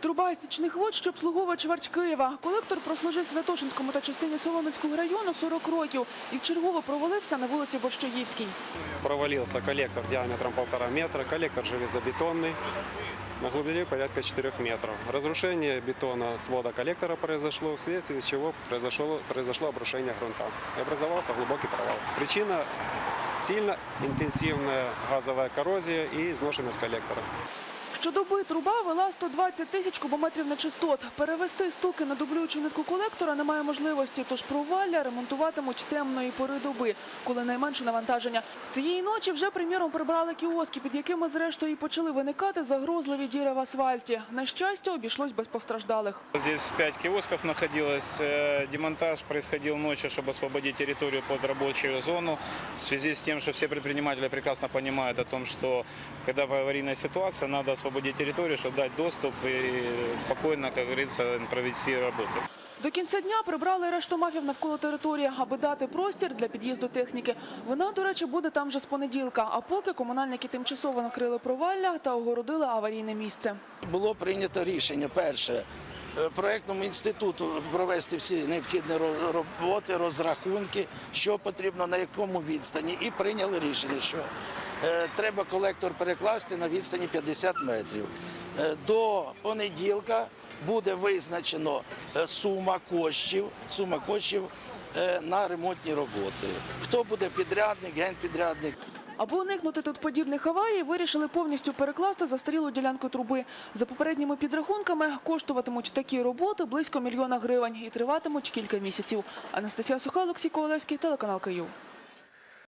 Труба стічних вод, що обслуговує чверть Києва. Колектор прослужив Святошинському та частині Солом'янського району 40 років і вчергово провалився на вулиці Борщаївській. Провалился коллектор диаметром полтора метра, коллектор железобетонный на глубине порядка 4 метров. Разрушение бетона свода коллектора произошло, вследствие чего произошло, обрушение грунта. И образовался глубокий провал. Причина – сильно интенсивная газовая коррозия и изношенность коллектора. Щодоби труба вела 120 тисяч кубометрів нечистот. Перевести стуки на дублюючу нитку колектора немає можливості, тож провалля ремонтуватимуть темної пори доби, коли найменше навантаження. Цієї ночі вже, приміром, прибрали кіоски, під якими зрештою почали виникати загрозливі діри в асфальті. На щастя, обійшлось без постраждалих. Здесь пять киосков находилось. Э, Демонтаж происходил ночью, чтобы освободить территорию под рабочую зону. В связи с тем, что все предприниматели прекрасно понимают о том, что когда аварийная ситуация, надо території, щоб дати доступ і спокійно, як говориться, провести роботу. До кінця дня прибрали решту мафів навколо території, аби дати простір для під'їзду техніки. Вона, до речі, буде там вже з понеділка. А поки комунальники тимчасово накрили провалля та огородили аварійне місце. було прийнято рішення перше. Е, Проектному інституту провести всі необхідні роботи, розрахунки, що потрібно, на якому відстані, і прийняли рішення, що е, треба колектор перекласти на відстані 50 метрів. Е, До понеділка буде визначено сума коштів, сума коштів на ремонтні роботи. Хто буде підрядник, генпідрядник. Аби уникнути тут подібних аварій, вирішили повністю перекласти застарілу ділянку труби. За попередніми підрахунками коштуватимуть такі роботи близько мільйона гривень і триватимуть кілька місяців. Анастасія Суха, Олексій Ковалевський, телеканал Київ.